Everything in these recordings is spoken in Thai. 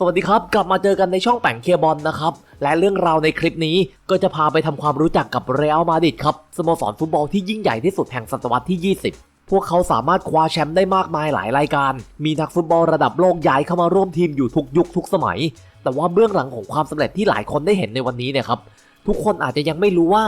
สวัสดีครับ กลับมาเจอกันในช่องแป่งเคียบอลนะครับ และเรื่องราวในคลิปนี้ก็จะพาไปทำความรู้จักกับเรอัลมาดริดครับสโมสรฟุตบอลที่ยิ่งใหญ่ที่สุดแห่งศตวรรษที่ 20 พวกเขาสามารถคว้าแชมป์ได้มากมายหลายรายการ มีนักฟุตบอลระดับโลกย้ายเข้ามาร่วมทีมอยู่ทุกยุคทุกสมัย แต่ว่าเบื้องหลังของความสำเร็จที่หลายคนได้เห็นในวันนี้เนี่ยครับทุกคนอาจจะยังไม่รู้ว่า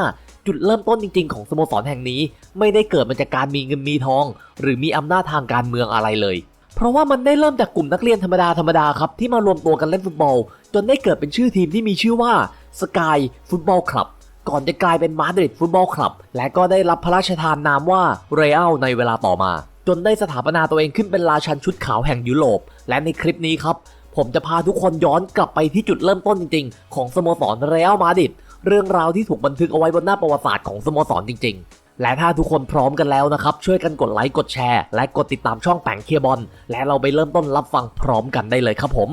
จุดเริ่มต้นจริง ๆ ของสโมสรแห่งนี้ ไม่ได้เกิดมาจากการมีเงินมีทอง หรือมีอำนาจทางการเมืองอะไรเลย เพราะว่ามันได้เริ่มจากกลุ่มนักเรียนธรรมดาธรรมดาครับที่มารวมตัวกันเล่นฟุตบอล จนได้เกิดเป็นชื่อทีมที่มีชื่อว่า Sky Football Club ก่อนจะกลายเป็นมาดริดฟุตบอลคลับ และก็ได้รับพระราชทานนามว่าเรอัลในเวลาต่อมา จนได้สถาปนาตัวเองขึ้นเป็นราชันชุดขาวแห่งยุโรป และในคลิปนี้ครับ ผมจะพาทุกคนย้อนกลับไปที่จุดเริ่มต้นจริง ๆ ของสโมสรเรอัลมาดริดเรื่องราวที่ถูกบันทึกเอาไว้บนหน้าประวัติศาสตร์ของสโมสรจริงๆ และถ้าทุกคนพร้อมกันแล้วนะครับ ช่วยกันกดไลค์กดแชร์ และกดติดตามช่องแปงเคียบอลและเราไปเริ่มต้นรับฟังพร้อมกันได้เลยครับผม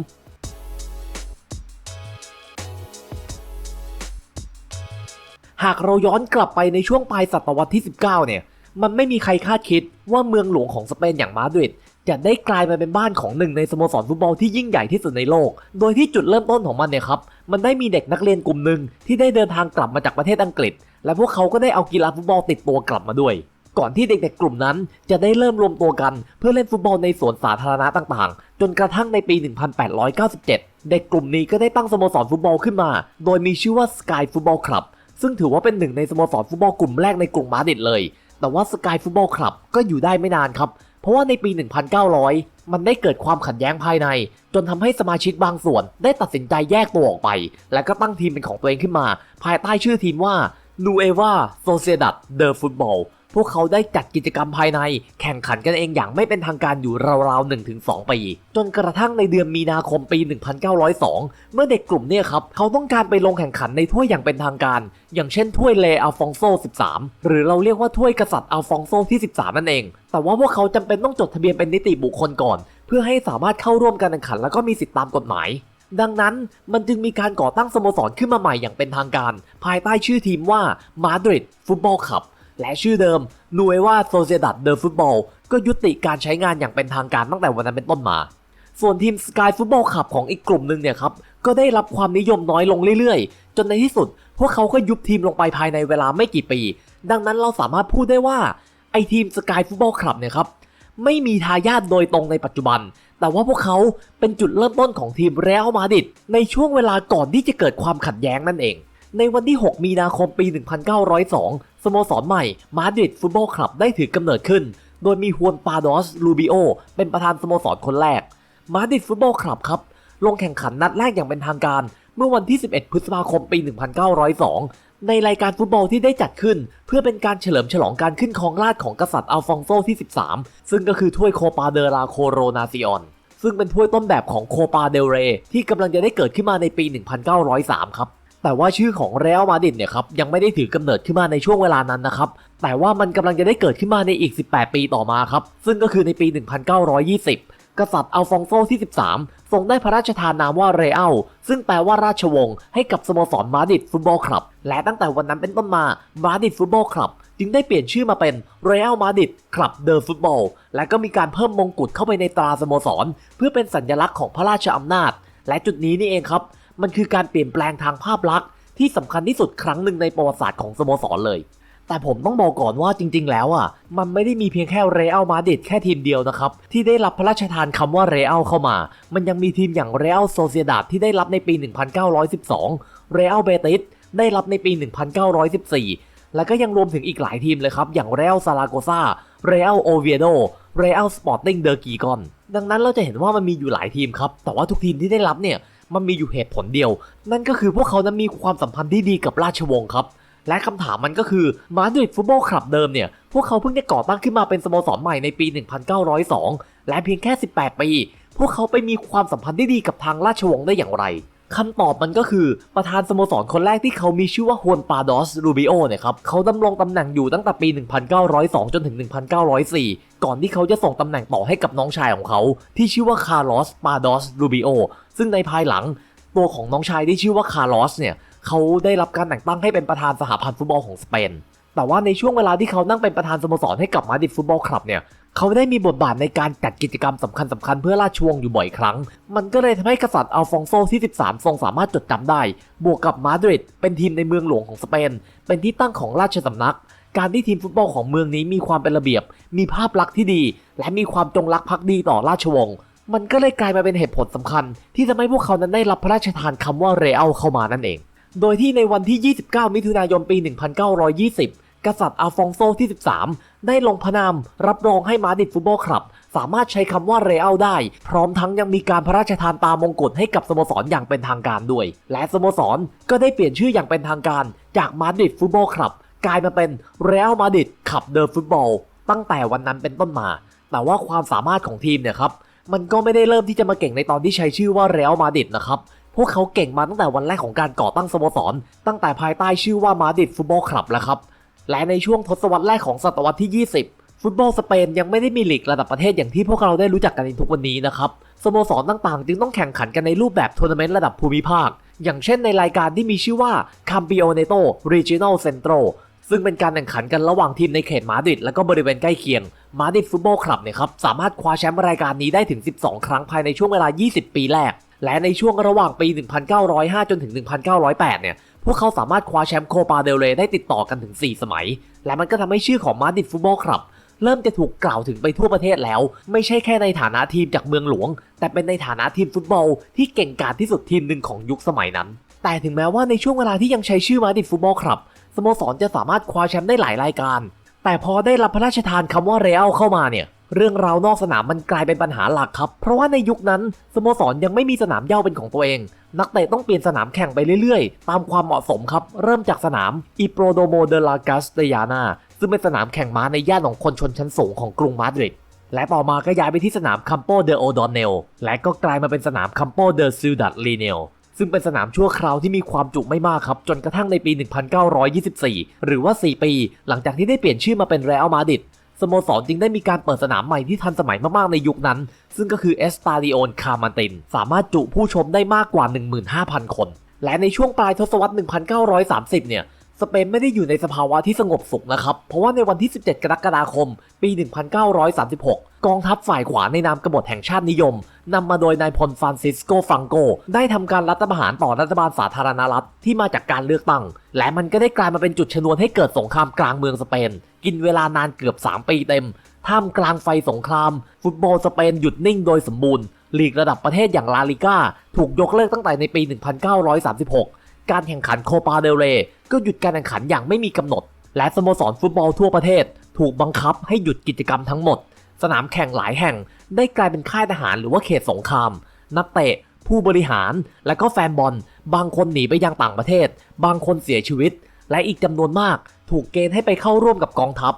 หากเราย้อนกลับไปในช่วงปลายศตวรรษที่ 19 เนี่ย มันไม่มีใครคาดคิดว่าเมืองหลวงของสเปนอย่างมาดริด จะได้กลายมาเป็นบ้านของหนึ่งในสโมสรฟุตบอลที่ยิ่งใหญ่ที่สุดในโลก โดยที่จุดเริ่มต้นของมันเนี่ยครับ มันได้มีเด็กนักเรียนกลุ่มหนึ่งที่ได้เดินทางกลับมาจากประเทศอังกฤษ และพวกเขาก็ได้เอากีฬาฟุตบอลติดตัวกลับมาด้วย ก่อนที่เด็กๆกลุ่มนั้น จะได้เริ่มรวมตัวกัน เพื่อเล่นฟุตบอลในสวนสาธารณะต่างๆ จนกระทั่งในปี 1897 เด็กกลุ่มนี้ก็ได้ตั้งสโมสรฟุตบอลขึ้นมา โดยมีชื่อว่า Sky Football Club ซึ่งถือว่าเป็นหนึ่งในสโมสรฟุตบอลกลุ่มแรกในกรุงมาดริดเลย แต่ว่า Sky Football Club ก็อยู่ได้ไม่นานครับเราะว่าในปี 1900 มันได้เกิดความขัดแย้งภายใน จนทำให้สมาชิกบางส่วนได้ตัดสินใจแยกตัวออกไป และก็ตั้งทีมเป็นของตัวเองขึ้นมา ภายใต้ชื่อทีมว่า Nueva Sociedad de Football พวกเขาได้จัดกิจกรรมภายใน แข่งขันกันเองอย่างไม่เป็นทางการอยู่ราวๆ1-2 ปี จนกระทั่งในเดือนมีนาคมปี 1902 เมื่อเด็กกลุ่มเนี่ยครับ เขาต้องการไปลงแข่งขันในถ้วยอย่างเป็นทางการ อย่างเช่นถ้วยเลอัลฟองโซ 13 หรือเราเรียกว่าถ้วยกษัตริย์อัลฟองโซที่ 13 นั่นเอง แต่ว่าพวกเขาจำเป็นต้องจดทะเบียนเป็นนิติบุคคลก่อน เพื่อให้สามารถเข้าร่วมการแข่งขัน แล้วก็มีสิทธิตามกฎหมายดังนั้นมันจึงมีการก่อตั้งสโมสรขึ้นมาใหม่อย่างเป็นทางการ ภายใต้ชื่อทีมว่ามาดริดฟุตบอลคลับ และชื่อเดิม Nueva Sociedad de Football ก็ยุติการใช้งานอย่างเป็นทางการตั้งแต่วันนั้นเป็นต้นมา ส่วนทีม Sky Football Club ของอีกกลุ่มหนึ่งเนี่ยครับ ก็ได้รับความนิยมน้อยลงเรื่อยๆ จนในที่สุด พวกเขาก็ยุบทีมลงไปภายในเวลาไม่กี่ปี ดังนั้นเราสามารถพูดได้ว่าไอทีม Sky Football Club เนี่ยครับไม่มีทายาทโดยตรงในปัจจุบัน แต่ว่าพวกเขาเป็นจุดเริ่มต้นของทีมเรอัลมาดริดในช่วงเวลาก่อนที่จะเกิดความขัดแย้งนั่นเอง ในวันที่ 6 มีนาคมปี 1902 โมสรใหม่มาดริดฟุตบอลคลับได้ถือกำเนิดขึ้น โดยมีฮวนปาดอสลูบิโอเป็นประธานสโมสรคนแรก มาดริดฟุตบอลคลับครับ ลงแข่งขันนัดแรกอย่างเป็นทางการ เมื่อวันที่ 11 พฤษภาคมปี 1902 ในรายการฟุตบอลที่ได้จัดขึ้น เพื่อเป็นการเฉลิมฉลองการขึ้นครองราชของกษัตริย์อัลฟองโซที่ 13 ซึ่งก็คือถ้วยโคปาเดราโคโรนาซิออนซึ่งเป็นถ้วยต้นแบบของโคปาเดลเรที่กำลังจะได้เกิดขึ้นมาในปี 1903 ครับ แต่ว่าชื่อของเรอัลมาดริดเนี่ยครับยังไม่ได้ถือกำเนิดขึ้นมาในช่วงเวลานั้นนะครับแต่ว่ามันกำลังจะได้เกิดขึ้นมาในอีก 18 ปีต่อมาครับซึ่งก็คือในปี 1920 กษัตริย์อัลฟองโซที่ 13 ทรงได้พระราชทานนามว่าเรอัลซึ่งแปลว่าราชวงศ์ให้กับสโมสรมาดริดฟุตบอลคลับ และตั้งแต่วันนั้นเป็นต้นมามาดริดฟุตบอลคลับจึงได้เปลี่ยนชื่อมาเป็นเรอัลมาดริดคลับเดอะฟุตบอลและก็มีการเพิ่มมงกุฎเข้าไปในตราสโมสร เพื่อเป็นสัญลักษณ์ของพระราชอำนาจ และจุดนี้นี่เองครับ มันคือการเปลี่ยนแปลงทางภาพลักษณ์ที่สำคัญที่สุดครั้งหนึ่งในประวัติศาสตร์ของสโมสรเลย แต่ผมต้องบอกก่อนว่าจริง ๆ แล้วอะ มันไม่ได้มีเพียงแค่เรอัลมาดริดแค่ทีมเดียวนะครับ ที่ได้รับพระราชทานคำว่าเรอัลเข้ามา มันยังมีทีมอย่างเรอัลโซเซียดาดที่ได้รับในปี 1912 เรอัลเบติสได้รับในปี 1914 แล้วก็ยังรวมถึงอีกหลายทีมเลยครับ อย่างเรอัลซาลาโกซาเรอัลโอเวียโดเรอัลสปอร์ติ้งเดอร์กีกอนดังนั้นเราจะเห็นว่ามันมีอยู่หลายทีมครับ แต่ว่าทุกทีมที่ได้รับเนี่ย มันมีอยู่เหตุผลเดียว นั่นก็คือพวกเขานั้นมีความสัมพันธ์ที่ดีกับราชวงศ์ครับ และคำถามมันก็คือมาดริดฟุตบอลคลับเดิมเนี่ย พวกเขาเพิ่งได้ก่อตั้งขึ้นมาเป็นสโมสรใหม่ในปี 1902 และเพียงแค่ 18 ปี พวกเขาไปมีความสัมพันธ์ที่ดีกับทางราชวงศ์ได้อย่างไร คำตอบมันก็คือประธานสโมสรคนแรกที่เขามีชื่อว่าฮวนปาดอสรูบิโอเนี่ยครับเขาดำรงตำแหน่งอยู่ตั้งแต่ปี 1902 จนถึง 1904 ก่อนที่เขาจะส่งตำแหน่งต่อให้กับน้องชายของเขา ที่ชื่อว่าคาร์ลอสปาดอสรูบิโอซึ่งในภายหลังตัวของน้องชายที่ชื่อว่าคาร์ลอสเนี่ยเขาได้รับการแต่งตั้งให้เป็นประธานสหพันธ์ฟุตบอลของสเปน แต่ว่าในช่วงเวลาที่เขานั่งเป็นประธานสโมสรให้กับมาดิดฟุตบอลคลับเนี่ยเขาได้มีบทบาทในการจัดกิจกรรมสำคัญสคัญๆเพื่อราชวงศ์อยู่บ่อยครั้ง มันก็เลยทำให้กษัตริย์อัลฟองโซที่ 13 ทรงสามารถจดจำได้ บวกกับมาดริดเป็นทีมในเมืองหลวงของสเปน เป็นที่ตั้งของราชสำนัก การที่ทีมฟุตบอลของเมืองนี้มีความเป็นระเบียบ มีภาพลักษณ์ที่ดี และมีความจงรักภักดีต่อราชวงศ์ มันก็เลยกลายมาเป็นเหตุผลสำคัญ ที่ทำให้พวกเขานั้นได้รับพระราชทานคำว่าเรอัลเข้ามานั่นเอง โดยที่ในวันที่ 29 มิถุนายน ปี 1920 กษัตริย์อัลฟองโซที่ 13 ได้ลงพระนามรับรองให้มาดิดฟุตบอลคลับ สามารถใช้คำว่าเรอัลได้ พร้อมทั้งยังมีการพระราชทานตามงกุฎให้กับสโมสรอย่างเป็นทางการด้วย และสโมสรก็ได้เปลี่ยนชื่ออย่างเป็นทางการ จากมาดิดฟุตบอลคลับ กลายมาเป็นเรอัลมาดิดขับเดอะฟุตบอลตั้งแต่วันนั้นเป็นต้นมา แต่ว่าความสามารถของทีมเนี่ยครับมันก็ไม่ได้เริ่มที่จะมาเก่งในตอนที่ใช้ชื่อว่าเรอัลมาดิดนะครับพวกเขาเก่งมาตั้งแต่วันแรกของการก่อตั้งสโมสร ตั้งแต่ภายใต้ชื่อว่ามาดิดฟุตบอลคลับแล้วครับ และในช่วงทศวรรษแรกของศตวรรษที่ 20 ฟุตบอลสเปนยังไม่ได้มีลีกระดับประเทศอย่างที่พวกเราได้รู้จักกันในทุกวันนี้นะครับสโมสรต่างๆ จึงต้องแข่งขันกันในรูปแบบทัวร์นาเมนต์ระดับภูมิภาค อย่างเช่นในรายการที่มีชื่อว่า Campeonato Regional Centro ซึ่งเป็นการแข่งขันกันระหว่างทีมในเขตมาดริดและก็บริเวณใกล้เคียง มาดริดฟุตบอลคลับเนี่ยครับสามารถคว้าแชมป์รายการนี้ได้ถึง 12 ครั้งภายในช่วงเวลา 20 ปีแรก และในช่วงระหว่างปี 1905 จนถึง 1908 เนี่ย พวกเขาสามารถคว้าแชมป์โคปาเดลเรได้ติดต่อกันถึง 4 สมัย และมันก็ทำให้ชื่อของมาดริดฟุตบอลคลับ เริ่มจะถูกกล่าวถึงไปทั่วประเทศแล้ว ไม่ใช่แค่ในฐานะทีมจากเมืองหลวง แต่เป็นในฐานะทีมฟุตบอล ที่เก่งกาจที่สุดทีมหนึ่งของยุคสมัยนั้น แต่ถึงแม้ว่าในช่วงเวลาที่ยังใช้ชื่อมาดริดฟุตบอลคลับสโมสรจะสามารถคว้าแชมป์ได้หลายรายการ แต่พอได้รับพระราชทานคำว่าเรอัลเข้ามาเนี่ย เรื่องราวนอกสนามมันกลายเป็นปัญหาหลักครับ เพราะว่าในยุคนั้นสโมสรยังไม่มีสนามเย้าเป็นของตัวเอง นักเตะต้องเปลี่ยนสนามแข่งไปเรื่อยๆ ตามความเหมาะสมครับ เริ่มจากสนามอีโปรโดโมเดลากัสเตยานาซึ่งเป็นสนามแข่งม้าในย่านของคนชนชั้นสูงของกรุงมาดริดและต่อมาก็ย้ายไปที่สนามคัมโปเดโอดอนเนลและก็กลายมาเป็นสนามคัมโปเดซิลดัดลีเนลซึ่งเป็นสนามชั่วคราวที่มีความจุไม่มากครับ จนกระทั่งในปี 1924 หรือว่า 4 ปี หลังจากที่ได้เปลี่ยนชื่อมาเป็นเรอัลมาดริด สโมสรจึงได้มีการเปิดสนามใหม่ที่ทันสมัยมากๆในยุคนั้น ซึ่งก็คือเอสตาดิโอนคามันติน สามารถจุผู้ชมได้มากกว่า 15,000 คน และในช่วงปลายทศวรรษ 1930 เนี่ย สเปนไม่ได้อยู่ในสภาวะที่สงบสุขนะครับ เพราะว่าในวันที่ 17 กรกฎาคม ปี 1936 กองทัพฝ่ายขวาในนามกบฏแห่งชาตินิยมนำมาโดยนายพลฟรานซิสโกฟังโก ได้ทำการรัฐประหารต่อรัฐบาลสาธารณรัฐที่มาจากการเลือกตั้ง และมันก็ได้กลายมาเป็นจุดชนวนให้เกิดสงครามกลางเมืองสเปน กินเวลานานเกือบ 3 ปีเต็ม ท่ามกลางไฟสงคราม ฟุตบอลสเปนหยุดนิ่งโดยสมบูรณ์ลีกระดับประเทศอย่างลาลิก้าถูกยกเลิกตั้งแต่ในปี 1936 การแข่งขันโคปาเดลเร ก็หยุดการแข่งขันอย่างไม่มีกำหนด และสโมสรฟุตบอลทั่วประเทศ ถูกบังคับให้หยุดกิจกรรมทั้งหมด สนามแข่งหลายแห่ง ได้กลายเป็นค่ายทหารหรือว่าเขตสงคราม นักเตะ ผู้บริหาร และก็แฟนบอล บางคนหนีไปยังต่างประเทศ บางคนเสียชีวิต และอีกจำนวนมาก ถูกเกณฑ์ให้ไปเข้าร่วมกับกองทัพ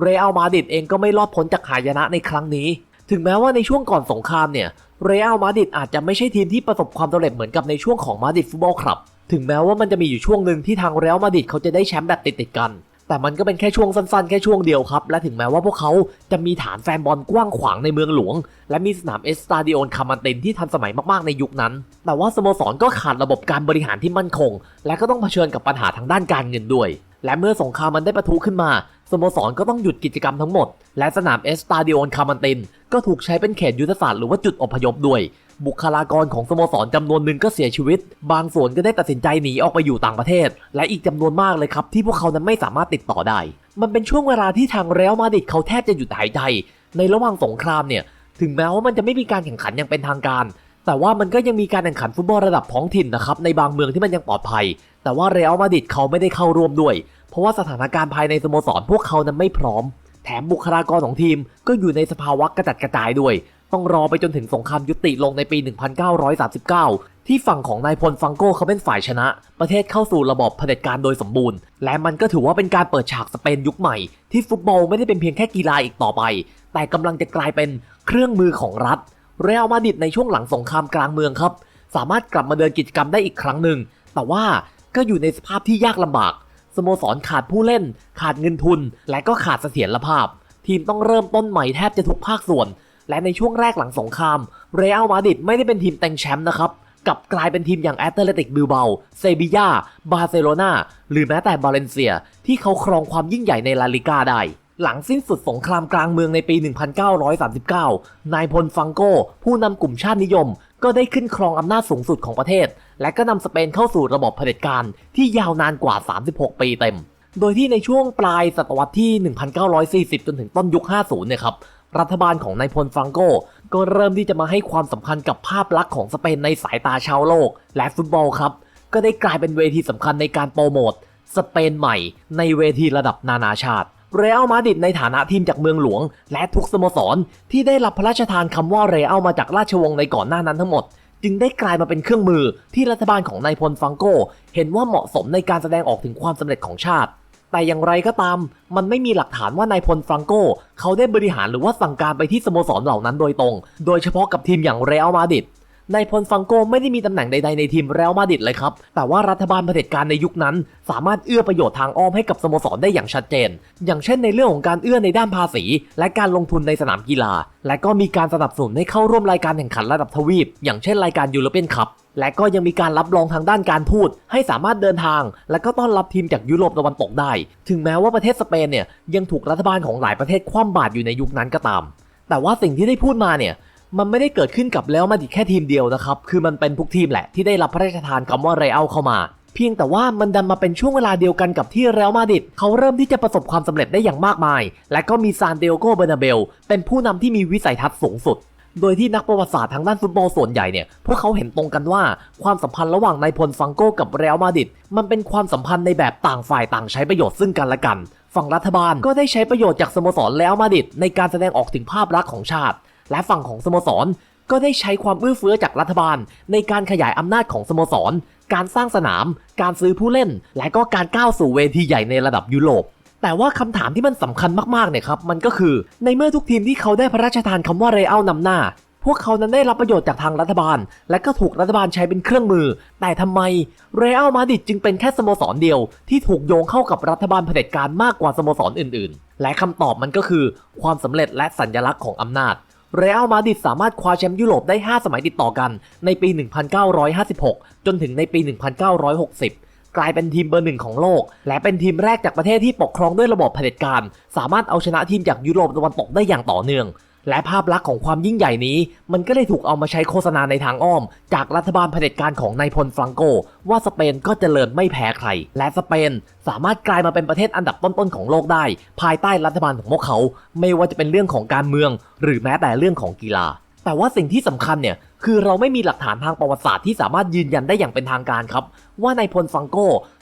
เรอัลมาดริดเองก็ไม่รอดพ้นจากหายนะในครั้งนี้ ถึงแม้ว่าในช่วงก่อนสงครามเนี่ย เรอัลมาดริดอาจจะไม่ใช่ทีมที่ประสบความสำเร็จเหมือนกับในช่วงของมาดริดฟุตบอลคลับ ถึงแม้ว่ามันจะมีอยู่ช่วงหนึ่งที่ทางเรอัลมาดริดเขาจะได้แชมป์แบบติดๆกัน แต่มันก็เป็นแค่ช่วงสั้นๆ แค่ช่วงเดียวครับ และถึงแม้ว่าพวกเขาจะมีฐานแฟนบอลกว้างขวางในเมืองหลวง และมีสนามเอสตาดิโอนคามันตินที่ทันสมัยมากๆในยุคนั้น แต่ว่าสโมสรก็ขาดระบบการบริหารที่มั่นคง และก็ต้องเผชิญกับปัญหาทางด้านการเงินด้วย และเมื่อสงครามมันได้ประทุขึ้นมาสโมสรก็ต้องหยุดกิจกรรมทั้งหมด และสนามเอสตาดิโอนคามันตินก็ถูกใช้เป็นเขตยุทธศาสตร์หรือว่าจุดอพยพด้วย บุคลากรของสโมสรจำนวนหนึ่งก็เสียชีวิต บางส่วนก็ได้ตัดสินใจหนีออกไปอยู่ต่างประเทศ และอีกจำนวนมากเลยครับ ที่พวกเขานั้นไม่สามารถติดต่อได้ มันเป็นช่วงเวลาที่ทางเรอัลมาดริดเขาแทบจะหยุดหายใจ ในระหว่างสงครามเนี่ย ถึงแม้ว่ามันจะไม่มีการแข่งขันอย่างเป็นทางการ แต่ว่ามันก็ยังมีการแข่งขันฟุตบอลระดับท้องถิ่นนะครับในบางเมืองที่มันยังปลอดภัย แต่ว่าเรอัลมาดริดเขาไม่ได้เข้าร่วมด้วย เพราะว่าสถานการณ์ภายในสโมสรพวกเขานั้นไม่พร้อมแถมบุคลากรของทีมก็อยู่ในสภาวะกระจัดกระจายด้วย ต้องรอไปจนถึงสงครามยุติลงในปี 1939 ที่ฝั่งของนายพลฟังโก้เขาเป็นฝ่ายชนะ ประเทศเข้าสู่ระบบเผด็จการโดยสมบูรณ์ และมันก็ถือว่าเป็นการเปิดฉากสเปนยุคใหม่ ที่ฟุตบอลไม่ได้เป็นเพียงแค่กีฬาอีกต่อไป แต่กำลังจะกลายเป็นเครื่องมือของรัฐ เรอัลมาดริดในช่วงหลังสงครามกลางเมืองครับ สามารถกลับมาเดินกิจกรรมได้อีกครั้งหนึ่ง แต่ว่าก็อยู่ในสภาพที่ยากลำบาก สโมสรขาดผู้เล่น ขาดเงินทุน และก็ขาดเสถียรภาพ ทีมต้องเริ่มต้นใหม่แทบจะทุกภาคส่วน และในช่วงแรกหลังสงคราม เรอัลมาดริดไม่ได้เป็นทีมเต็งแชมป์นะครับกลับกลายเป็นทีมอย่างแอตเลติกบิลเบาเซบียาบาร์เซโลนาหรือแม้แต่บาเลนเซีย ที่เขาครองความยิ่งใหญ่ในลาลิกาได้ หลังสิ้นสุดสงครามกลางเมืองในปี 1939 นายพลฟังโก ผู้นำกลุ่มชาตินิยม ก็ได้ขึ้นครองอำนาจสูงสุดของประเทศ และก็นำสเปนเข้าสู่ระบบเผด็จการที่ยาวนานกว่า 36 ปีเต็ม โดยที่ในช่วงปลายศตวรรษที่ 1940 จนถึงต้นยุค 50 เนี่ยครับ รัฐบาลของนายพลฟรังโกก็เริ่มที่จะมาให้ความสำคัญกับภาพลักษณ์ของสเปนในสายตาชาวโลก และฟุตบอลครับ ก็ได้กลายเป็นเวทีสำคัญในการโปรโมทสเปนใหม่ในเวทีระดับนานาชาติเรอัลมาดริดในฐานะทีมจากเมืองหลวง และทุกสโมสร ที่ได้รับพระราชทานคำว่าเรอัลมาจากราชวงศ์ในก่อนหน้านั้นทั้งหมด จึงได้กลายมาเป็นเครื่องมือที่รัฐบาลของนายพลฟังโก เห็นว่าเหมาะสมในการแสดงออกถึงความสำเร็จของชาติ แต่อย่างไรก็ตาม มันไม่มีหลักฐานว่านายพลฟรังโกเขาได้บริหารหรือว่าสั่งการไปที่สโมสรเหล่านั้นโดยตรง โดยเฉพาะกับทีมอย่างเรอัลมาดริด นายพลฟังโกไม่ได้มีตำแหน่งใดๆในทีมเรอัลมาดริดเลยครับ แต่ว่ารัฐบาลเผด็จการในยุคนั้น สามารถเอื้อประโยชน์ทางอ้อมให้กับสโมสรได้อย่างชัดเจน อย่างเช่นในเรื่องของการเอื้อในด้านภาษี และการลงทุนในสนามกีฬา และก็มีการสนับสนุนให้เข้าร่วมรายการแข่งขันระดับทวีป อย่างเช่นรายการยูโรเปียนคัพและก็ยังมีการรับรองทางด้านการทูตให้สามารถเดินทาง และก็ต้อนรับทีมจากยุโรปตะวันตกได้ ถึงแม้ว่าประเทศสเปนเนี่ยยังถูกรัฐบาลของหลายประเทศคว่ำบาตรอยู่ในยุคนั้นก็ตาม แต่ว่าสิ่งที่ได้พูดมาเนี่ย มันไม่ได้เกิดขึ้นกับแล้วมาดิดแค่ทีมเดียวนะครับ คือมันเป็นทุกทีมแหละที่ได้รับพระราชทานคำว่าเรอัลเข้ามา เพียงแต่ว่ามันดันมาเป็นช่วงเวลาเดียวกันกับที่เรอัลมาดริดเขาเริ่มที่จะประสบความสำเร็จได้อย่างมากมาย และก็มีซานเดโกเบอร์นาเบลเป็นผู้นำที่มีวิสัยทัศน์สูงสุด โดยที่นักประวัติศาสตร์ทางด้านฟุตบอลส่วนใหญ่เนี่ยพวกเขาเห็นตรงกันว่าความสัมพันธ์ระหว่างนายพลฟังโกกับเรอัลมาดริดมันเป็นความสัมพันธ์ในแบบต่างฝ่ายต่างใช้ประโยชน์ซึ่งกันและกัน ฝั่งรัฐบาลก็ได้ใช้ประโยชน์จากสโมสรเรอัลมาดริดในการแสดงออกถึงภาพลักษณ์ของชาติ และฝั่งของสโมสร ก็ได้ใช้ความเอื้อเฟื้อจากรัฐบาล ในการขยายอำนาจของสโมสร การสร้างสนาม การซื้อผู้เล่น และก็การก้าวสู่เวทีใหญ่ในระดับยุโรปแต่ว่าคำถามที่มันสำคัญมากๆเนี่ยครับมันก็คือในเมื่อทุกทีมที่เขาได้พระราชทานคำว่าเรอัลนำหน้า พวกเขานั้นได้รับประโยชน์จากทางรัฐบาล และก็ถูกรัฐบาลใช้เป็นเครื่องมือ แต่ทำไมเรอัลมาดริดจึงเป็นแค่สโมสรเดียว ที่ถูกโยงเข้ากับรัฐบาลเผด็จการมากกว่าสโมสรอื่นๆ และคำตอบมันก็คือ ความสำเร็จและสัญลักษณ์ของอำนาจ เรอัลมาดริดสามารถคว้าแชมป์ยุโรปได้ 5 สมัยติดต่อกัน ในปี 1956 จนถึงในปี 1960 กลายเป็นทีมเบอร์หนึ่งของโลก และเป็นทีมแรกจากประเทศที่ปกครองด้วยระบบเผด็จการ สามารถเอาชนะทีมจากยุโรปตะวันตกได้อย่างต่อเนื่อง และภาพลักษณ์ของความยิ่งใหญ่นี้ มันก็เลยถูกเอามาใช้โฆษณาในทางอ้อม จากรัฐบาลเผด็จการของนายพลฟรังโก ว่าสเปนก็จเจริญไม่แพ้ใคร และสเปนสามารถกลายมาเป็นประเทศอันดับต้นๆของโลกได้ ภายใต้รัฐบาลของพวกเขา ไม่ว่าจะเป็นเรื่องของการเมือง หรือแม้แต่เรื่องของกีฬา แต่ว่าสิ่งที่สำคัญเนี่ยคือเราไม่มีหลักฐานทางประวัติศาสตร์ที่สามารถยืนยันได้อย่างเป็นทางการครับ ว่านายพลฟังโก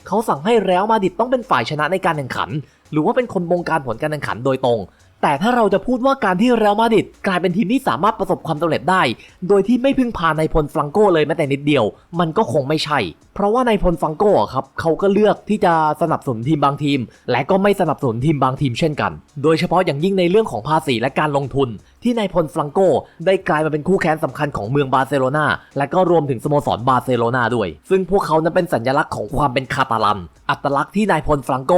เขาสั่งให้เรอัลมาดริดต้องเป็นฝ่ายชนะในการแข่งขัน หรือว่าเป็นคนบงการผลการแข่งขันโดยตรง แต่ถ้าเราจะพูดว่าการที่เรอัลมาดริดกลายเป็นทีมที่สามารถประสบความสำเร็จได้ โดยที่ไม่พึ่งพานพลฟรังโกเลยแม้แต่นิดเดียว มันก็คงไม่ใช่ เพราะว่านายพลฟรังโกครับเขาก็เลือกที่จะสนับสนุนทีมบางทีม และก็ไม่สนับสนุนทีมบางทีมเช่นกัน โดยเฉพาะอย่างยิ่งในเรื่องของภาษีและการลงทุน ที่นายพลฟรังโกได้กลายมาเป็นคู่แข่งสำคัญของเมืองบาร์เซโลนาและก็รวมถึงสโมสรบาร์เซโลนาด้วย ซึ่งพวกเขานั้นเป็นสัญลักษณ์ของความเป็นคาตาลัน อัตลักษณ์ที่นายพลฟรังโก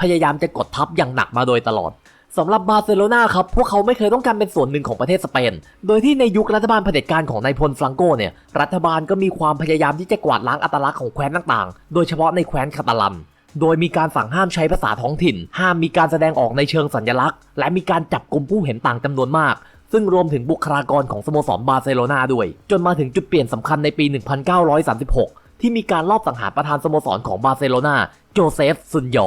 พยายามจะกดทับอย่างหนักมาโดยตลอด สำหรับบาร์เซโลนาครับ พวกเขาไม่เคยต้องการเป็นส่วนหนึ่งของประเทศสเปน โดยที่ในยุครัฐบาลเผด็จการของนายพลฟรังโกเนี่ย รัฐบาลก็มีความพยายามที่จะกวาดล้างอัตลักษณ์ของแคว้นต่างๆ โดยเฉพาะในแคว้นคาตาลัน โดยมีการสั่งห้ามใช้ภาษาท้องถิ่น ห้ามมีการแสดงออกในเชิงสัญลักษณ์ และมีการจับกลุ่มผู้เห็นต่างจำนวนมาก ซึ่งรวมถึงบุคลากรของสโมสรบาร์เซโลนาด้วย จนมาถึงจุดเปลี่ยนสำคัญในปี 1936 ที่มีการลอบสังหารประธานสโมสรของบาร์เซโลนาโจเซฟซุนโย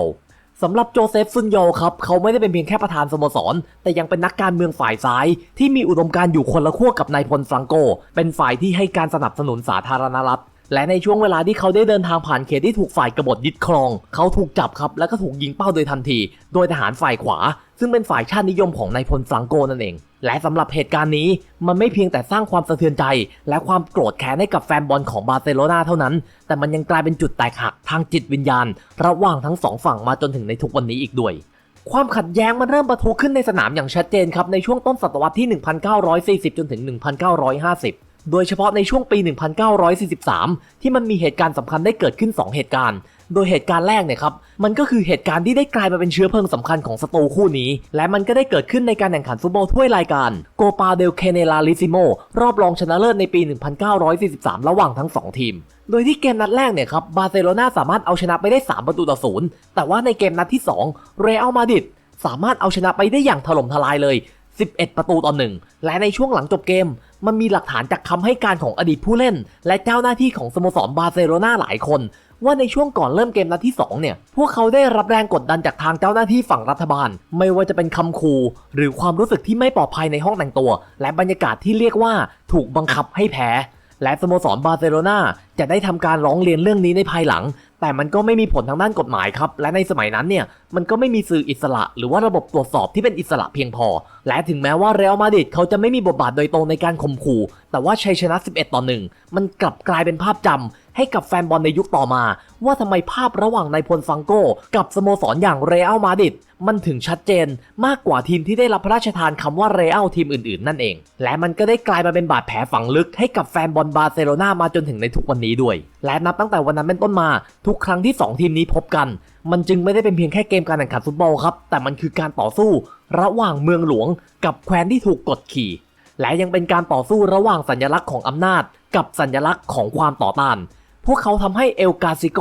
สำหรับโจเซฟซุนโยครับเขาไม่ได้เป็นเพียงแค่ประธานสโมสร แต่ยังเป็นนักการเมืองฝ่ายซ้าย ที่มีอุดมการณ์อยู่คนละขั้วกับนายพลฟรังโก เป็นฝ่ายที่ให้การสนับสนุนสาธารณรัฐ และในช่วงเวลาที่เขาได้เดินทางผ่านเขตที่ถูกฝ่ายกบฏยึดครอง เขาถูกจับครับแล้วก็ถูกยิงเป้าโดยทันที โดยทหารฝ่ายขวา ซึ่งเป็นฝ่ายชาตินิยมของนายพลฟรังโกนั่นเอง และสำหรับเหตุการณ์นี้มันไม่เพียงแต่สร้างความสะเทือนใจ และความโกรธแค้นให้กับแฟนบอลของบาร์เซโลนาเท่านั้น แต่มันยังกลายเป็นจุดแตกหักทางจิตวิญญาณ ระหว่างทั้งสองฝั่งมาจนถึงในทุกวันนี้อีกด้วยความขัดแย้งมันเริ่มประทุขึ้นในสนามอย่างชัดเจนครับในช่วงต้นศตวรรษที่ 1940 จนถึง 1950 โดยเฉพาะในช่วงปี 1943 ที่มันมีเหตุการณ์สำคัญได้เกิดขึ้น 2 เหตุการณ์ โดยเหตุการณ์แรกเนี่ยครับ มันก็คือเหตุการณ์ที่ได้กลายมาเป็นเชื้อเพลิงสำคัญของสโตร์คู่นี้ และมันก็ได้เกิดขึ้นในการแข่งขันฟุตบอลถ้วยรายการโกปาเดลเคเนลาลิซิโมรอบรองชนะเลิศในปี 1943 ระหว่างทั้ง 2 ทีม โดยที่เกมนัดแรกเนี่ยครับ บาร์เซโลนาสามารถเอาชนะไปได้ 3 ประตูต่อศูนย์แต่ว่าในเกมนัดที่ 2 เรอัลมาดริดสามารถเอาชนะไปได้อย่างถล่มทลายเลย 11 ประตูต่อหนึ่งและในช่วงหลังจบเกม มันมีหลักฐานจากคำให้การของอดีตผู้เล่น และเจ้าหน้าที่ของสโมสรบาร์เซโลนาหลายคน ว่าในช่วงก่อนเริ่มเกมนัดที่ 2 เนี่ย พวกเขาได้รับแรงกดดันจากทางเจ้าหน้าที่ฝั่งรัฐบาล ไม่ว่าจะเป็นคำคูหรือความรู้สึกที่ไม่ปลอดภัยในห้องแต่งตัว และบรรยากาศที่เรียกว่าถูกบังคับให้แพ้ และสโมสรบาร์เซโลนาจะได้ทำการร้องเรียนเรื่องนี้ในภายหลัง แต่มันก็ไม่มีผลทางด้านกฎหมายครับ และในสมัยนั้นเนี่ย มันก็ไม่มีสื่ออิสระ หรือว่าระบบตรวจสอบที่เป็นอิสระเพียงพอ และถึงแม้ว่าเรอัลมาดริดเขาจะไม่มีบทบาทโดยตรงในการข่มขู่ แต่ว่าชัยชนะ 11 ต่อ 1 มันกลับกลายเป็นภาพจำ ให้กับแฟนบอลในยุคต่อมา ว่าทำไมภาพระหว่างนายพลฟังโกกับสโมสรอย่างเรอัลมาดริดมันถึงชัดเจนมากกว่าทีมที่ได้รับพระราชทานคำว่าเรอัลทีมอื่นๆ นั่นเอง และมันก็ได้กลายมาเป็นบาดแผลฝังลึกให้กับแฟนบอลบาร์เซโลนามาจนถึงในทุกวันนี้ด้วย และนับตั้งแต่วันนั้นเป็นต้นมา ทุกครั้งที่ 2 ทีมนี้พบกัน มันจึงไม่ได้เป็นเพียงแค่เกมการแข่งขันฟุตบอลครับ แต่มันคือการต่อสู้ ระหว่างเมืองหลวง กับแคว้นที่ถูกกดขี่ และยังเป็นการต่อสู้ระหว่างสัญลักษณ์ของอำนาจ กับสัญลักษณ์ของความต่อต้าน พวกเขาทำให้เอลกาซิโก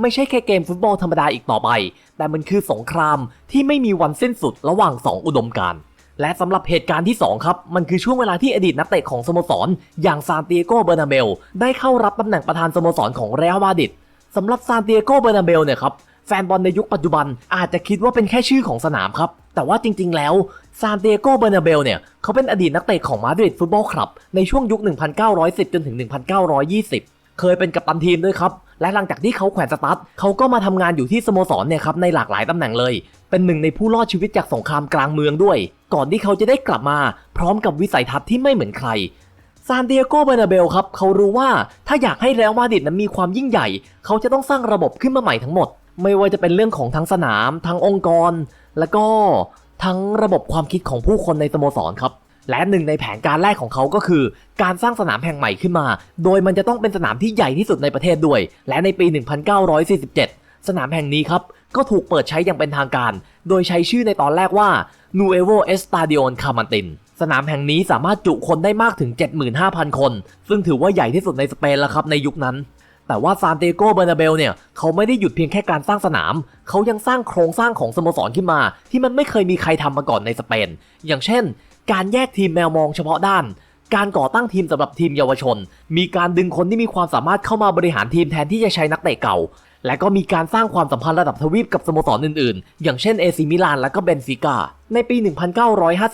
ไม่ใช่แค่เกมฟุตบอลธรรมดาอีกต่อไป แต่มันคือสงครามที่ไม่มีวันสิ้นสุดระหว่าง 2 อุดมการณ์และสำหรับเหตุการณ์ที่ 2 ครับ มันคือช่วงเวลาที่อดีตนักเตะของสโมสร อย่างซานติเอโก เบอร์นาเบล ได้เข้ารับตำแหน่งประธานสโมสรของเรอัลมาดริดสำหรับซานติเอโก เบอร์นาเบลเนี่ยครับ แฟนบอลในยุคปัจจุบันอาจจะคิดว่าเป็นแค่ชื่อของสนามครับ แต่ว่าจริง ๆ แล้วซานติเอโก เบอร์นาเบลเนี่ยเขาเป็นอดีตนักเตะของมาดริดฟุตบอลคลับในช่วงยุค 1910 จนถึง 1920 เคยเป็นกัปตันทีมด้วยครับ และหลังจากที่เขาแขวนสตาร์ทเขาก็มาทำงานอยู่ที่สโมสรเนี่ยครับในหลากหลายตำแหน่งเลย เป็นหนึ่งในผู้รอดชีวิตจากสงครามกลางเมืองด้วย ก่อนที่เขาจะได้กลับมา พร้อมกับวิสัยทัศน์ที่ไม่เหมือนใครซานติเอโกเบนาเบลครับเขารู้ว่าถ้าอยากให้เรอัลมาดริดนั้นมีความยิ่งใหญ่ เขาจะต้องสร้างระบบขึ้นมาใหม่ทั้งหมด ไม่ว่าจะเป็นเรื่องของทั้งสนาม ทั้งองค์กร แล้วก็ทั้งระบบความคิดของผู้คนในสโมสรครับ และหนึ่งในแผนการแรกของเขาก็คือ การสร้างสนามแห่งใหม่ขึ้นมา โดยมันจะต้องเป็นสนามที่ใหญ่ที่สุดในประเทศด้วย และในปี 1947 สนามแห่งนี้ครับ ก็ถูกเปิดใช้อย่างเป็นทางการ โดยใช้ชื่อในตอนแรกว่า Nuevo Estadio Camantin สนามแห่งนี้สามารถจุคนได้มากถึง 75,000 คน ซึ่งถือว่าใหญ่ที่สุดในสเปนแล้วครับในยุคนั้นแต่ว่าซานเตโกเบอร์นาเบลเนี่ยเขาไม่ได้หยุดเพียงแค่การสร้างสนาม เขายังสร้างโครงสร้างของสโมสรขึ้นมา ที่มันไม่เคยมีใครทำมาก่อนในสเปน อย่างเช่น การแยกทีมแมวมองเฉพาะด้าน การก่อตั้งทีมสำหรับทีมเยาวชน มีการดึงคนที่มีความสามารถเข้ามาบริหารทีมแทนที่จะใช้นักเตะเก่า และก็มีการสร้างความสัมพันธ์ระดับทวีปกับสโมสรอื่นๆ อย่างเช่นเอซิมิลานและก็เบนฟิก้าในปี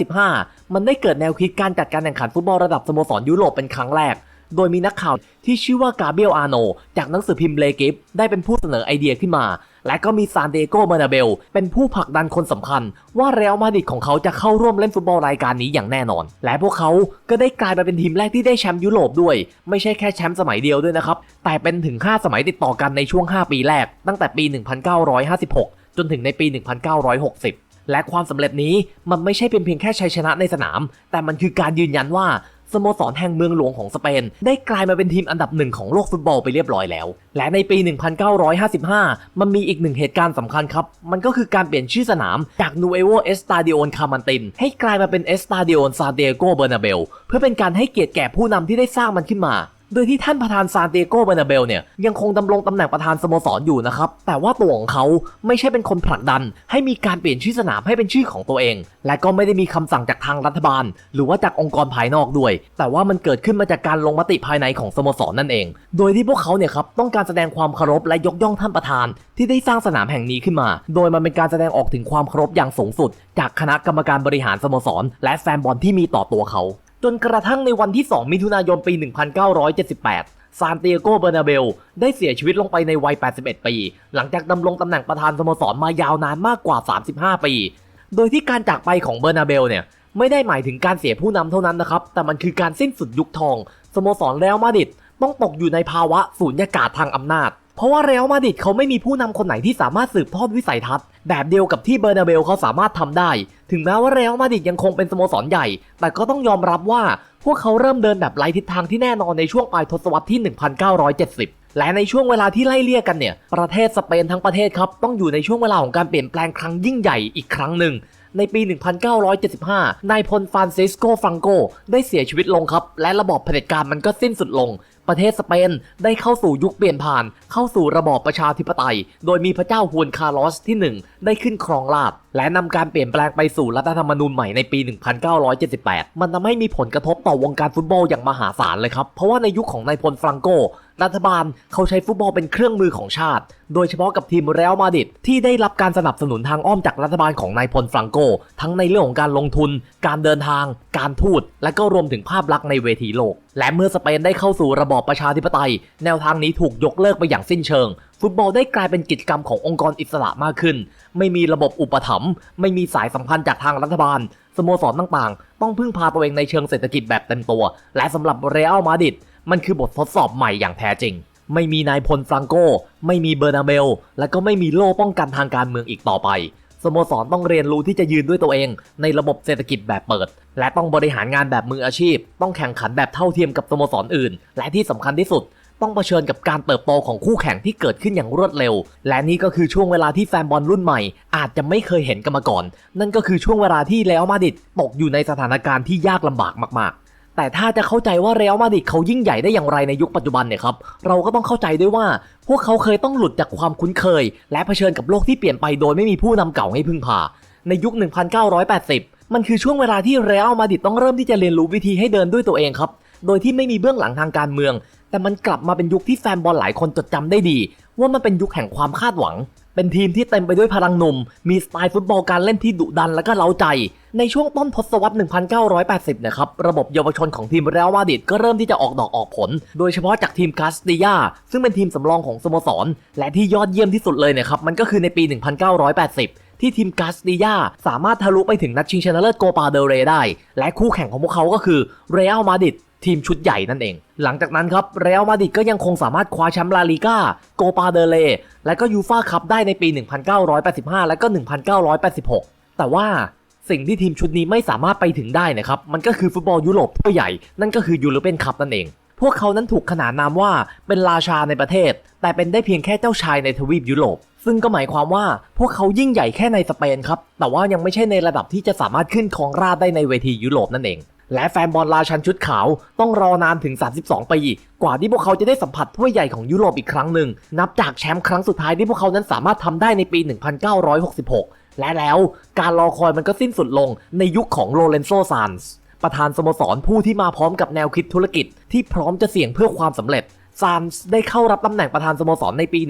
1955 มันได้เกิดแนวคิดการจัดการแข่งขันฟุตบอลระดับสโมสรยุโรปเป็นครั้งแรก โดยมีนักข่าวที่ชื่อว่ากาเบรียลอาโน จากหนังสือพิมพ์เลกิฟได้เป็นผู้เสนอไอเดียขึ้นมา และก็มีซานเดโกเบอร์นาเบล เป็นผู้ผลักดันคนสำคัญ ว่าเรอัลมาดริดของเขาจะเข้าร่วมเล่นฟุตบอลรายการนี้อย่างแน่นอน และพวกเขาก็ได้กลายมาเป็นทีมแรกที่ได้แชมป์ยุโรปด้วย ไม่ใช่แค่แชมป์สมัยเดียวด้วยนะครับ แต่เป็นถึง 5 สมัยติดต่อกันในช่วง 5 ปีแรก ตั้งแต่ปี 1956 จนถึงในปี 1960และความสำเร็จนี้มันไม่ใช่เป็นเพียงแค่ชัยชนะในสนาม แต่มันคือการยืนยันว่า สโมสรแห่งเมืองหลวงของสเปน ได้กลายมาเป็นทีมอันดับหนึ่งของโลกฟุตบอลไปเรียบร้อยแล้ว และในปี 1955 มันมีอีกหนึ่งเหตุการณ์สำคัญครับ มันก็คือการเปลี่ยนชื่อสนามจากนูเอโวเอสตาดิโอนคามันตินให้กลายมาเป็นเอสตาดิโอนซาเดโกเบอร์นาเบลเพื่อเป็นการให้เกียรติแก่ผู้นำที่ได้สร้างมันขึ้นมา โดยที่ท่านประธานซานเตโกเบนาเบลเนี่ยยังคงดำรงตำแหน่งประธานสโมสรอยู่นะครับ แต่ว่าตัวของเขาไม่ใช่เป็นคนผลักดัน ให้มีการเปลี่ยนชื่อสนามให้เป็นชื่อของตัวเอง และก็ไม่ได้มีคำสั่งจากทางรัฐบาล หรือว่าจากองค์กรภายนอกด้วย แต่ว่ามันเกิดขึ้นมาจากการลงมติภายในของสโมสรนั่นเอง โดยที่พวกเขาเนี่ยครับต้องการแสดงความเคารพและยกย่องท่านประธาน ที่ได้สร้างสนามแห่งนี้ขึ้นมา โดยมันเป็นการแสดงออกถึงความเคารพอย่างสูงสุด จากคณะกรรมการบริหารสโมสร และแฟนบอลที่มีต่อตัวเขา จนกระทั่งในวันที่ 2 มิถุนายนปี 1978 ซานติเอโก เบอร์นาเบล ได้เสียชีวิตลงไปในวัย 81 ปี หลังจากดำรงตำแหน่งประธานสโมสรมายาวนานมากกว่า 35 ปี โดยที่การจากไปของเบอร์นาเบลเนี่ยไม่ได้หมายถึงการเสียผู้นำเท่านั้นนะครับ แต่มันคือการสิ้นสุดยุคทองสโมสรเรอัลมาดริดต้องตกอยู่ในภาวะสูญญากาศทางอำนาจ เพราะว่าเรอัลมาดริดเขาไม่มีผู้นำคนไหนที่สามารถสืบทอดวิสัยทัศน์แบบเดียวกับที่เบอร์นาเบลเขาสามารถทำได้ ถึงแม้ว่าเรอัลมาดริดยังคงเป็นสโมสรใหญ่ แต่ก็ต้องยอมรับว่าพวกเขาเริ่มเดินแบบไร้ทิศทางที่แน่นอนในช่วงปลายทศวรรษที่ 1970และในช่วงเวลาที่ไล่เลี่ยกันเนี่ย ประเทศสเปนทั้งประเทศครับ ต้องอยู่ในช่วงเวลาของการเปลี่ยนแปลงครั้งยิ่งใหญ่อีกครั้งหนึ่ง ในปี 1975 นายพลฟานซิสโกฟรังโก ได้เสียชีวิตลงครับ และระบอบเผด็จการมันก็สิ้นสุดลง ประเทศสเปนได้เข้าสู่ยุคเปลี่ยนผ่านเข้าสู่ระบอบประชาธิปไตย โดยมีพระเจ้าฮวนคาร์ลอสที่ 1 ได้ขึ้นครองราช และนำการเปลี่ยนแปลงไปสู่รัฐธรรมนูญใหม่ในปี 1978 มันทำให้มีผลกระทบต่อวงการฟุตบอลอย่างมหาศาลเลยครับ เพราะว่าในยุคของนายพลฟรังโก รัฐบาลเขาใช้ฟุตบอลเป็นเครื่องมือของชาติ โดยเฉพาะกับทีมเรอัลมาดริดที่ได้รับการสนับสนุนทางอ้อมจากรัฐบาลของนายพลฟรังโก ทั้งในเรื่องของการลงทุน การเดินทาง การทูต และก็รวมถึงภาพลักษณ์ในเวทีโลก และเมื่อสเปนได้เข้าสู่ระบอบประชาธิปไตย แนวทางนี้ถูกยกเลิกไปอย่างสิ้นเชิง ฟุตบอลได้กลายเป็นกิจกรรมขององค์กรอิสระมากขึ้น ไม่มีระบบอุปถัมภ์ไม่มีสายสัมพันธ์จากทางรัฐบาล สโมสรต่างๆ ต้องพึ่งพาตัวเองในเชิงเศรษฐกิจแบบเต็มตัว และสำหรับเรอัลมาดริดมันคือบททดสอบใหม่อย่างแท้จริง ไม่มีนายพลฟรังโก ไม่มีเบอร์นาเบล และก็ไม่มีโล่ป้องกันทางการเมืองอีกต่อไปสโมสรต้องเรียนรู้ที่จะยืนด้วยตัวเอง ในระบบเศรษฐกิจแบบเปิด และต้องบริหารงานแบบมืออาชีพ ต้องแข่งขันแบบเท่าเทียมกับสโมสรอื่น และที่สำคัญที่สุด ต้องเผชิญกับการเติบโตของคู่แข่งที่เกิดขึ้นอย่างรวดเร็ว และนี่ก็คือช่วงเวลาที่แฟนบอลรุ่นใหม่ อาจจะไม่เคยเห็นกันมาก่อน นั่นก็คือช่วงเวลาที่เรอัลมาดริดตกอยู่ในสถานการณ์ที่ยากลำบากมากๆแต่ถ้าจะเข้าใจว่าเรอัลมาดริดเขายิ่งใหญ่ได้อย่างไรในยุคปัจจุบันเนี่ยครับเราก็ต้องเข้าใจด้วยว่า พวกเขาเคยต้องหลุดจากความคุ้นเคย และเผชิญกับโลกที่เปลี่ยนไปโดยไม่มีผู้นำเก่าให้พึ่งพา ในยุค 1980 มันคือช่วงเวลาที่เรอัลมาดริดต้องเริ่มที่จะเรียนรู้วิธีให้เดินด้วยตัวเองครับ โดยที่ไม่มีเบื้องหลังทางการเมือง แต่มันกลับมาเป็นยุคที่แฟนบอลหลายคนจดจำได้ดี ว่ามันเป็นยุคแห่งความคาดหวัง เป็นทีมที่เต็มไปด้วยพลังหนุ่ม มีสไตล์ฟุตบอลการเล่นที่ดุดันและก็เล้าใจ ในช่วงต้นทศวรรษ 1980 นะครับ ระบบเยาวชนของทีมเรอัลมาดริดก็เริ่มที่จะออกดอกออกผล โดยเฉพาะจากทีมคาสติยาซึ่งเป็นทีมสำรองของสโมสร และที่ยอดเยี่ยมที่สุดเลยนะครับมันก็คือในปี 1980ที่ทีมกาสติยาสามารถทะลุไปถึงนัดชิงชนะเลิศโกปาเดลเรได้ และคู่แข่งของพวกเขาก็คือเรอัลมาดริด ทีมชุดใหญ่นั่นเอง หลังจากนั้นครับเรอัลมาดริดก็ยังคงสามารถคว้าแชมป์ลาลิก้าโกปาเดเรและก็ยูฟาคัพได้ในปี 1985 และก็ 1986 แต่ว่าสิ่งที่ทีมชุดนี้ไม่สามารถไปถึงได้นะครับ มันก็คือฟุตบอลยุโรปทั่วใหญ่ นั่นก็คือยูโรเปียนคัพนั่นเอง พวกเขานั้นถูกขนานนามว่าเป็นราชาในประเทศ แต่เป็นได้เพียงแค่เจ้าชายในทวีปยุโรป ซึ่งก็หมายความว่าพวกเขายิ่งใหญ่แค่ในสเปนครับ แต่ว่ายังไม่ใช่ในระดับที่จะสามารถขึ้นครองราชได้ในเวทียุโรปนั่นเอง และแฟนบอลราชันชุดขาวต้องรอนานถึง 32 ปี กว่าที่พวกเขาจะได้สัมผัสถ้วยใหญ่ของยุโรปอีกครั้งหนึ่ง นับจากแชมป์ครั้งสุดท้ายที่พวกเขานั้นสามารถทำได้ในปี 1966 และแล้วการรอคอยมันก็สิ้นสุดลงในยุคของโรเลนโซซานส์ประธานสโมสรผู้ที่มาพร้อมกับแนวคิดธุรกิจที่พร้อมจะเสี่ยงเพื่อความสำเร็จ ซานส์ได้เข้ารับตำแหน่งประธานสโมสรในปี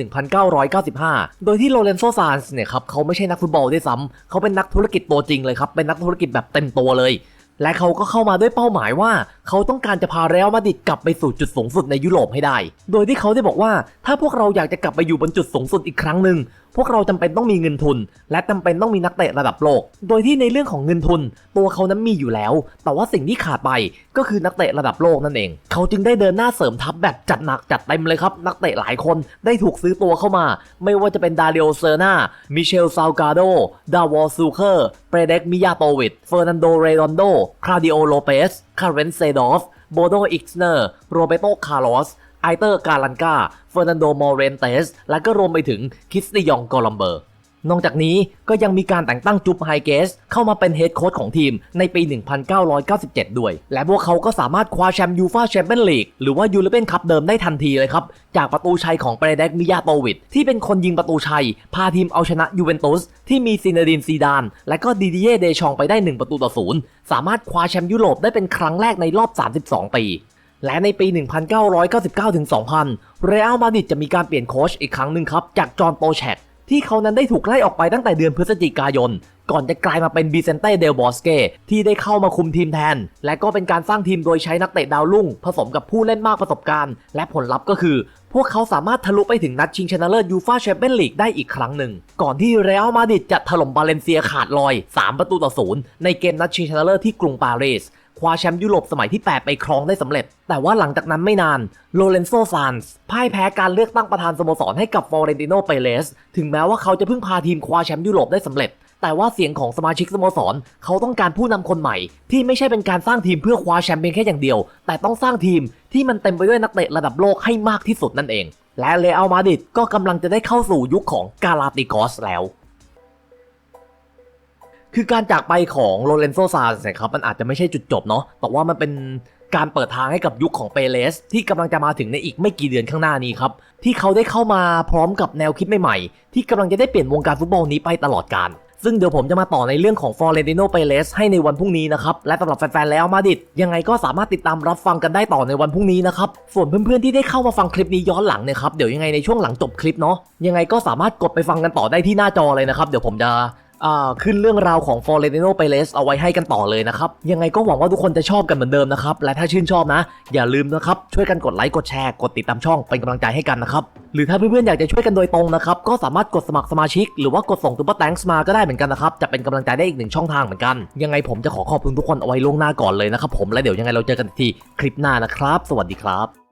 1995 โดยที่โลเรนโซซานส์เนี่ยครับเขาไม่ใช่นักฟุตบอลด้วยซ้ำเขาเป็นนักธุรกิจตัวจริงเลยครับ เป็นนักธุรกิจแบบเต็มตัวเลย และเขาก็เข้ามาด้วยเป้าหมายว่า เขาต้องการจะพาเรอัลมาดริดกลับไปสู่จุดสูงสุดในยุโรปให้ได้ โดยที่เขาได้บอกว่าถ้าพวกเราอยากจะกลับไปอยู่บนจุดสูงสุดอีกครั้งหนึ่ง พวกเราจำเป็นต้องมีเงินทุน และจำเป็นต้องมีนักเตะระดับโลก โดยที่ในเรื่องของเงินทุน ตัวเขานั้นมีอยู่แล้ว แต่ว่าสิ่งที่ขาดไปก็คือนักเตะระดับโลกนั่นเอง เขาจึงได้เดินหน้าเสริมทัพแบบจัดหนักจัดเต็มเลยครับ นักเตะหลายคนได้ถูกซื้อตัวเข้ามา ไม่ว่าจะเป็นดาริโอเซอร์นามิเชลซาลกาโด ดาวอลซูเคอร์ เปเด็กมิยาโตวิดเฟอร์นันโด เรดอนโดคลาดิโอโลเปส คาร์เรนเซดอฟ โบโดอิกเนอร์ โรเบโต คาร์ลอส ไอเตอร์การันกาเฟอร์นันโดมอเรนเตส และก็รวมไปถึงคิสติยองกอลัมเบอร์ นอกจากนี้ก็ยังมีการแต่งตั้งจุบไฮเกส เข้ามาเป็นเฮดโค้ชของทีมในปี 1997 ด้วย และพวกเขาก็สามารถคว้าแชมป์ยูฟาแชมเปี้ยนลีกหรือว่ายูโรเปียนคัพเดิมได้ทันทีเลยครับ จากประตูชัยของเปรเดกมิยาโตวิดที่เป็นคนยิงประตูชัย พาทีมเอาชนะยูเวนตุสที่มีซินเดินซีดาน และก็ดิดิเย่เดชองไปได้ 1 ประตูต่อศูนย์สามารถคว้าแชมป์ยุโรปได้เป็นครั้งแรกในรอบ 32 ปี และในปี 1999-2000 เรอัลมาดริดจะมีการเปลี่ยนโค้ชอีกครั้งหนึ่งครับ จากจอห์นโปแชกที่เขานั้นได้ถูกไล่ออกไปตั้งแต่เดือนพฤศจิกายน ก่อนจะกลายมาเป็นบิเซนเต้เดลบอสเกที่ได้เข้ามาคุมทีมแทน และก็เป็นการสร้างทีมโดยใช้นักเตะดาวรุ่ง ผสมกับผู้เล่นมากประสบการณ์ และผลลัพธ์ก็คือ พวกเขาสามารถทะลุไปถึงนัดชิงชนะเลิศยูฟ่าแชมเปี้ยนลีกได้อีกครั้งหนึ่ง ก่อนที่เรอัลมาดริดจะถล่มบาเลนเซียขาดลอย 3 ประตูต่อศูนย์ในเกมนัดชิงชนะเลิศที่กรุงปารีส คว้าแชมป์ยุโรปสมัยที่ 8 ไปครองได้สำเร็จ แต่ว่าหลังจากนั้นไม่นานโลเรนโซซานส์พ่ายแพ้การเลือกตั้งประธานสโมสรให้กับฟอเรนติโนเปเรสถึงแม้ว่าเขาจะเพิ่งพาทีมคว้าแชมป์ยุโรปได้สำเร็จ แต่ว่าเสียงของสมาชิกสโมสร เขาต้องการผู้นำคนใหม่ ที่ไม่ใช่เป็นการสร้างทีมเพื่อคว้าแชมป์เพียงแค่อย่างเดียว แต่ต้องสร้างทีมที่มันเต็มไปด้วยนักเตะระดับโลกให้มากที่สุดนั่นเอง และเลอัลมาดริดก็กำลังจะได้เข้าสู่ยุคของกาลาติกอสแล้ว คือการจากไปของโรเลนโซซาสนะครับมันอาจจะไม่ใช่จุดจบเนาะแต่ว่ามันเป็นการเปิดทางให้กับยุคของเปเลส ที่กำลังจะมาถึงในอีกไม่กี่เดือนข้างหน้านี้ครับ ที่เขาได้เข้ามาพร้อมกับแนวคิดใหม่ๆ ที่กำลังจะได้เปลี่ยนวงการฟุตบอลนี้ไปตลอดกาลซึ่งเดี๋ยวผมจะมาต่อในเรื่องของฟอร์เรนติโนเปเลสให้ในวันพรุ่งนี้นะครับ และสำหรับแฟนๆแล้วมาดิดยังไงก็สามารถติดตามรับฟังกันได้ต่อในวันพรุ่งนี้นะครับ ส่วนเพื่อนๆที่ได้เข้ามาฟังคลิปนี้ย้อนหลังเนี่ยครับเดี๋ยวยังไงในช่วงหลังจบคลิปเนาะยังไงก็สามารถกดไปฟังกันต่อได้ที่หน้าจอเลยนะครับเดี๋ยวผมจะ ขึ้นเรื่องราวของ f o r e n i n o p e r e z เอาไว้ให้กันต่อเลยนะครับ ยังไงก็หวังว่าทุกคนจะชอบกันเหมือนเดิมนะครับ และถ้าชื่นชอบนะ อย่าลืมนะครับ ช่วยกันกดไลค์กดแชร์กดติดตามช่องเป็นกำลังใจให้กันนะครับ หรือถ้าเพื่อนๆอยากจะช่วยกันโดยตรงนะครับ ก็สามารถกดสมัครสมาชิก หรือว่ากดส่งตุ๊ปเปอร์แตงส์มาก็ได้เหมือนกันนะครับจะเป็นกำลังใจได้อีกหนึ่งช่องทางเหมือนกัน ยังไงผมจะขอขอบคุณทุกคนเอาไว้ล่วงหน้าก่อนเลยนะครับผมและเดี๋ยวยังไงเราเจอกันอีกทีคลิปหน้านะครับ สวัสดีครับ